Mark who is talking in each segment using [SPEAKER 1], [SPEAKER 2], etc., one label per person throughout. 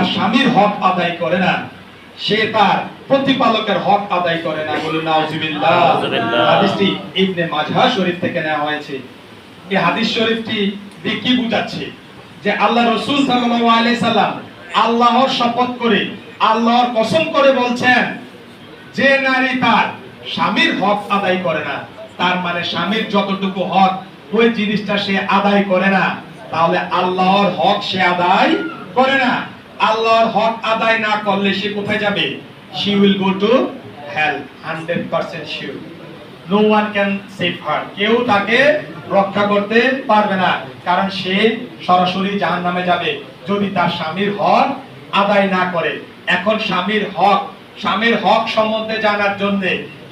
[SPEAKER 1] তার স্বামীর হক আদায় করে না। সে তার প্রতিপালকের হক আদায় করে না বলুন নাউজুবিল্লাহ।
[SPEAKER 2] নাউজুবিল্লাহ।
[SPEAKER 1] হাদিসটি ইবনে মাজাহ শরীফ থেকে নেওয়া হয়েছে। এই হাদিস শরীফটি দিয়ে কি বুঝাচ্ছে? যে আল্লাহ রসুল সাল্লাল্লাহু আলাইহি সাল্লাম আল্লাহর শপথ করে আল্লাহর কসম করে বলছেন যে নারী তার স্বামীর হক আদায় করে না তার মানে স্বামীর যতটুকু হক ওই জিনিসটা সে আদায় করে না তাহলে আল্লাহর হক সে আদায় করে না। আল্লাহর হক আদায় না করলে সে কোথায় যাবে? She will go to hell 100% sure. No one can save her. কেউ তাকে রক্ষা করতে পারবে না, কারণ সে সরাসরি জাহান্নামে যাবে। যদি তার স্বামীর হক আদায় না করে, এখন স্বামীর হক স্বামীর হক সম্বন্ধে জানার জন্য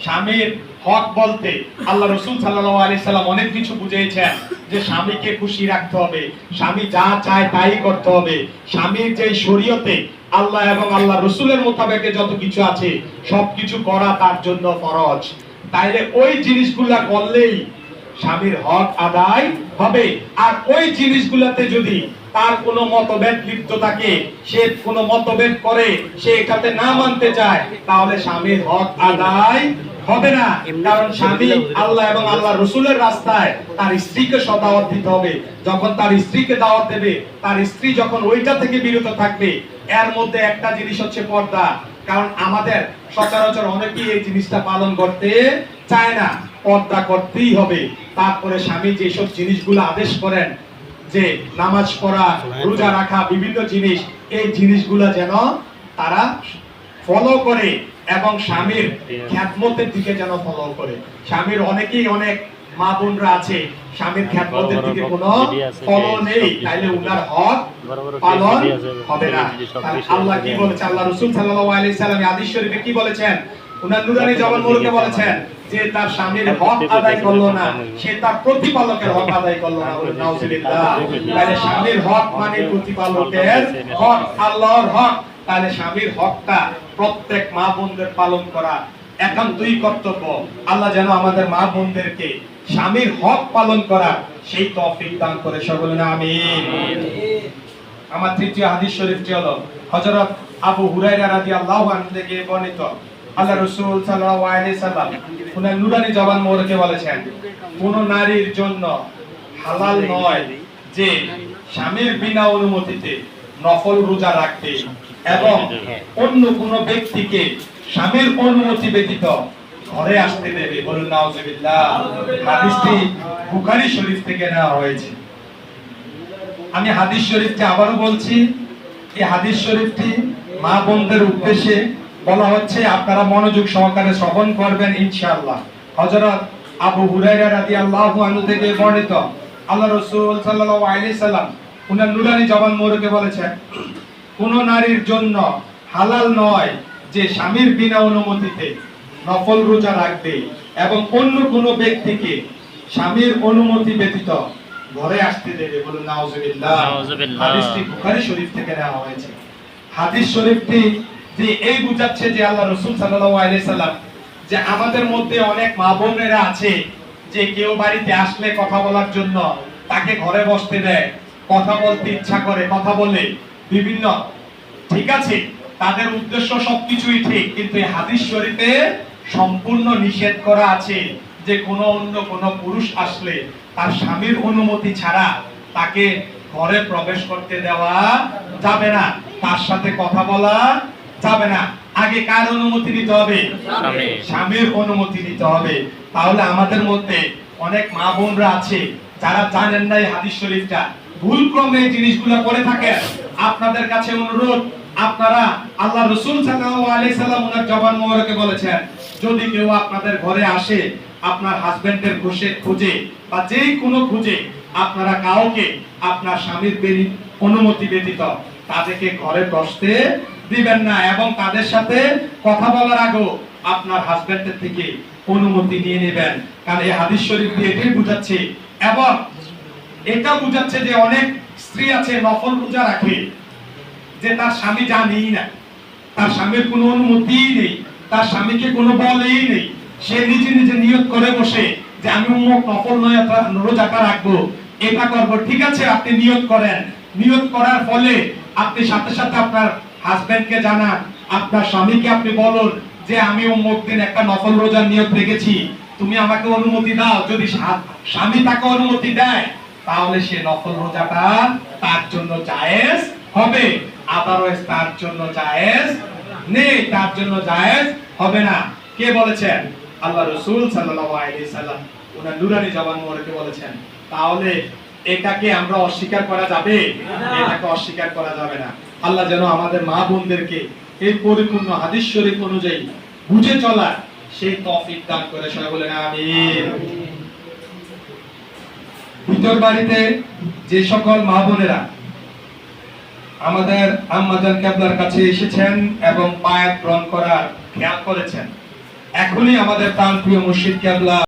[SPEAKER 1] স্বামীর হক বলতে আল্লাহ রসুল সাল্লাল্লাহু আলাইহি সাল্লাম অনেক কিছু বুঝিয়েছেন যে স্বামীকে খুশি রাখতে হবে, স্বামী যা চায় তাই করতে হবে। স্বামীর যে শরীয়তে আল্লাহ এবং আল্লাহ রসুলের মোতাবেকে যত কিছু আছে, সবকিছু করা তার জন্য ফরজ। তাইলে ওই জিনিসগুলা করলেই স্বামীর হক আদায় হবে। আর ওই জিনিসগুলাতে যদি তার কোনো মতভেদ লিপ্ত থাকে, সে কোনো মতভেদ করে, সে এটাতে না মানতে চায়, তাহলে স্বামীর হক আদায় হবে না। কারণ স্বামী আল্লাহ এবং আল্লাহ রসুলের রাস্তায় তার স্ত্রীকে সদাওয়াত দিতে হবে। যখন তার স্ত্রীকে দাওয়াত দেবে তার স্ত্রী যখন ওইটা থেকে বিরত থাকবে এর মধ্যে একটা জিনিস হচ্ছে পর্দা। কারণ আমাদের সচরাচর অনেকেই এই জিনিসটা পালন করতে চায় না। পর্দা করতেই হবে। তারপরে স্বামী যেসব জিনিসগুলো আদেশ করেন যে নামাজ পড়া রোজা রাখা বিভিন্ন জিনিস এই জিনিসগুলো যেন তারা ফলো করে। এবং স্বামীর খ্যাতমতের দিকে যেন ফলো করে। স্বামীর অনেকেই অনেক মা বোনরা আছে স্বামীর খ্যাতমতের দিকে কোনো ফলো নেই। তাইলে উনার হক পালন হবে না। আল্লাহ কি বলেছে? আল্লাহ রাসূল সাল্লাল্লাহু আলাইহি সাল্লাম হাদিস শরীফে কি বলেছেন? উনার নুরানি জবান মুরুকে বলেছেন যে তার স্বামীর হক আদায় করল না। সে তার প্রতিপালকের হক আদায় করল না তাহলে স্বামীর হক মানে প্রতিপালকের হক আল্লাহর হক। তাহলে স্বামীর হকটা প্রত্যেক মা বোনদের পালন করা একান্তই কর্তব্য। আল্লাহ যেন আমাদের মা বোনদেরকে স্বামীর হক পালন করা সেই তৌফিক দান করে সকলে না আমিন। আমার তৃতীয় হাদিস শরীফটি হলো হযরত আবু হুরায়রা রাদিয়াল্লাহু আনহু থেকে বর্ণিত। আল্লাহ রাসূল সাল্লাল্লাহু আলাইহি সাল্লাম উনার নুরানি জবান মোহরকে বলেছেন কোন নারীর জন্য হালাল নয় যে স্বামীর বিনা অনুমতিতে নফল রোজা রাখতে এবং অন্য কোন ব্যক্তিকে স্বামীর অনুমতি ব্যতীত ঘরে আসতে দেবে। বলুন নাউজুবিল্লাহ। হাদিসটি বুখারী শরীফ থেকে নেওয়া হয়েছে। আমি হাদিস শরীফটি আবারও বলছি এই হাদিস শরীফটি মা বোনদের উদ্দেশ্যে বলা হচ্ছে আপনারা মনোযোগ সহকারে শ্রবণ করবেন ইনশাআল্লাহ। হযরত আবু হুরায়রা রাদিয়াল্লাহু আনহু থেকে বর্ণিত আল্লাহ রাসূল সাল্লাল্লাহু আলাইহি সাল্লাম উনার নুরানি জবান মোরকে বলেছেন কোন নারীর জন্য হালাল নয় যে স্বামীর বিনা অনুমতিতে নফল রোজা রাখবে এবং অন্য কোন ব্যক্তিকে স্বামীর অনুমতি ব্যতীত ঘরে আসতে দেবে বলুন নাউজুবিল্লাহ। হাদিসটি বুখারী শরীফ থেকে নেওয়া হয়েছে। হাদিস শরীফটি যে এই বুঝাচ্ছে যে আল্লাহ রাসূল সাল্লাল্লাহু আলাইহি সাল্লাম যে আমাদের মধ্যে অনেক মা বোনেরা আছে যে কেউ বাড়িতে আসলে কথা বলার জন্য তাকে ঘরে বসতে দেয় কথা বলতে ইচ্ছা করে কথা বলে। বিভিন্ন ঠিক আছে তাদের উদ্দেশ্য সবকিছুই ঠিক কিন্তু এই হাদিস শরীফে সম্পূর্ণ নিষেধ করা আছে যে কোনো অন্য কোনো পুরুষ আসলে তার স্বামীর অনুমতি ছাড়া তাকে ঘরে প্রবেশ করতে দেওয়া যাবে না তার সাথে কথা বলা যাবে না। আগে কার অনুমতি নিতে হবে?
[SPEAKER 2] স্বামীর।
[SPEAKER 1] অনুমতি নিতে হবে। তাহলে আমাদের মধ্যে অনেক মা বোনরা আছে যারা জানেন না এই হাদিস শরীফটা। ভুল ক্রমে জিনিসগুলো করে থাকে আপনাদের কাছে অনুরোধ, আপনারা আল্লাহ রসুল সাল্লাম ওনার জবান মোবারকে বলেছেন, যদি কেউ আপনাদের ঘরে আসে, আপনার হাজবেন্ডের খুশে খুঁজে বা যেই কোনো খুঁজে আপনারা কাউকে আপনার স্বামীর অনুমতি ব্যতীত তাদেরকে ঘরে বসতে দিবেন না এবং তাদের সাথে কথা বলার আগেও আপনার হাজবেন্ডের থেকে অনুমতি নিয়ে নেবেন। কারণ এই হাদিস শরীফ দিয়ে এটাই বুঝাচ্ছে এবং এটা বুঝাচ্ছে যে অনেক স্ত্রী আছে, নফল রোজা রাখে। যে তার স্বামী জানেই না। তার স্বামীর কোনো অনুমতিই নেই। তার স্বামীকে কোনো বলেই নেই। সে নিজে নিজে নিয়ত করে বসে যে আমি অমুক নফল নয় রোজাটা রাখব। এটা করব। ঠিক আছে, আপনি নিয়ত করেন। নিয়ত করার ফলে আপনি সাথে সাথে আপনার হাজবেন্ডকে জানান, আপনার স্বামীকে আপনি বলুন যে আমি অমুক দিন একটা নফল রোজার নিয়ত রেখেছি। তুমি আমাকে অনুমতি দাও। যদি স্বামী তাকে অনুমতি দেয় তাহলে সে নফল রোজাটা তার জন্য জায়েজ হবে। আদারওয়াইজ তার জন্য জায়েজ নেই, তার জন্য জায়েজ হবে না। কে বলেছেন? আল্লাহ রসুল সাল্লাল্লাহু আলাইহি সাল্লাম। ওনার নুরানি জবান মোবারকে বলেছেন, তাহলে এটাকে আমরা অস্বীকার করা যাবে? এটাকে অস্বীকার করা যাবে না। আল্লাহ যেন আমাদের মা বোনদেরকে এই পরিপূর্ণ হাদিস শরীফ অনুযায়ী বুঝে চলার সেই তৌফিক দান করে। সবাই বলেন, আমিন। ভিতর বাড়িতে যে সকল মা বোনেরা আমাদের আম্মাজান কেবলার কাছে এসেছেন এবং পায়ের গ্রহণ করার খেয়াল করেছেন। এখনই আমাদের প্রাণ প্রিয় মুর্শিদ কেবলা